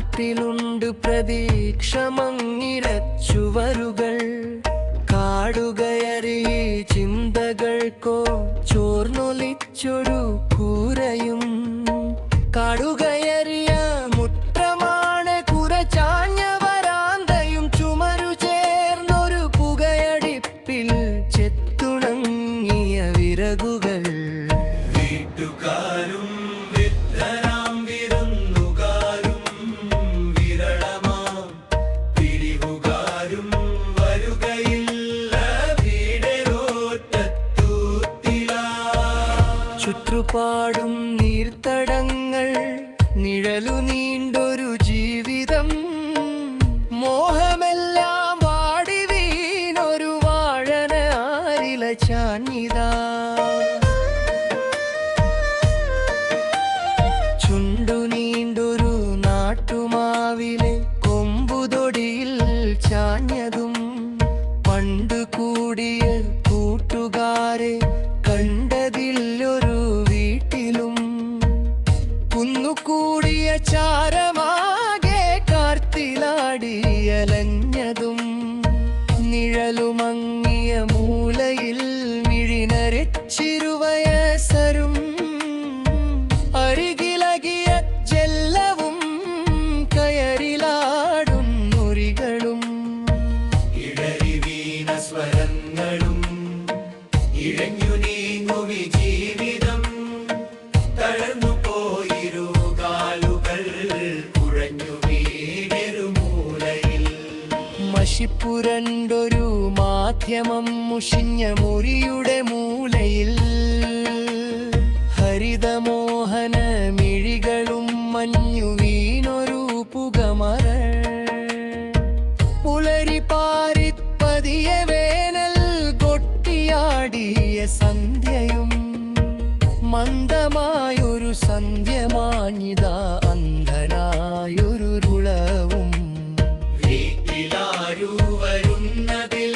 കാട്ടിലുണ്ട് പ്രതീക്ഷ മങ്ങിരച്ചുവരുകൾ കാടുകയറി ചിന്തകൾക്കോ ചോർന്നൊലിച്ചൊരു കൂരയും കാടുകയറിയ മുറ്റമാണ് കുറച്ചാഞ്ഞ വരാന്തയും ചുമരു ചേർന്നൊരു പുകയടിപ്പിൽ ചെത്തുണങ്ങിയ വിറകുകൾ. ചുറ്റുപാടും നീർത്തടങ്ങൾ നിഴലു നീണ്ടൊരു ജീവിതം. മോഹമെല്ലാം വാടി വീണൊരു വാഴന ആരില ചാഞ്ഞിതാ. ചുണ്ടു നീണ്ടൊരു നാട്ടുമാവിലെ കൊമ്പുതൊടിയിൽ ചാഞ്ഞതും പണ്ടു കുന്നുകൂടിയ ചാരമാകെ കാർത്തിലാടിയലഞ്ഞതും നിഴലുമങ്ങിയ മൂലയിൽ മിഴിനരച്ചിരുവയസരും അരികിലകിയ ജെല്ലവും കയറിലാടും മുറികളും. ഇടറി വീണ സ്വരങ്ങളും ഇഴഞ്ഞു മഷിപ്പുരണ്ടൊരു മാധ്യമം മുഷിഞ്ഞ മുറിയുടെ മൂലയിൽ ഹരിതമോഹന മിഴികളും മഞ്ഞു വീണൊരു പുകമറ പുലരി പാരിപ്പതിയ വേനൽ കൊട്ടിയാടിയ സന്ധ്യയും മന്ദമായൊരു സന്ധ്യമാഞ്ഞിതാ വരുന്നതിൽ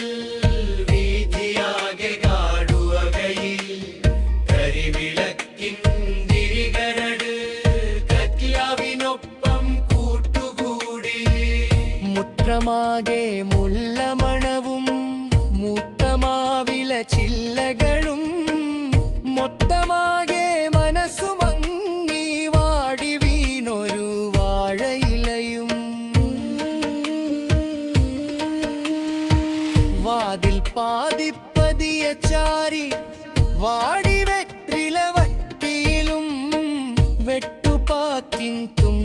വീതിയാകെ കാടുവകയിൽ കരിവിളക്കിൻ തിരികരട് കറ്റ്യാവിനൊപ്പം കൂട്ടുകൂടി. മുത്രമാകെ മുല്ലമണവും മൂത്തമാവില விசாரி வாடி வெற்றில வட்டியிலும் வெட்டுப்பாத்தின் தும்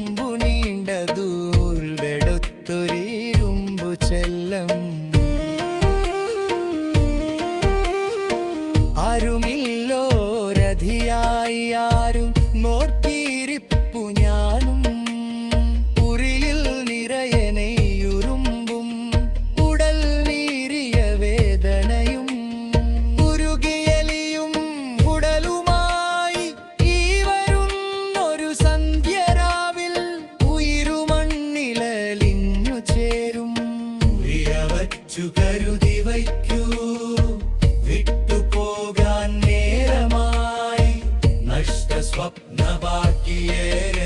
പ്രിയവച്ചു കരുതി വയ്ക്കൂ. വിട്ടുപോകാൻ നേരമായി. നഷ്ട സ്വപ്ന ബാക്കിയേറെ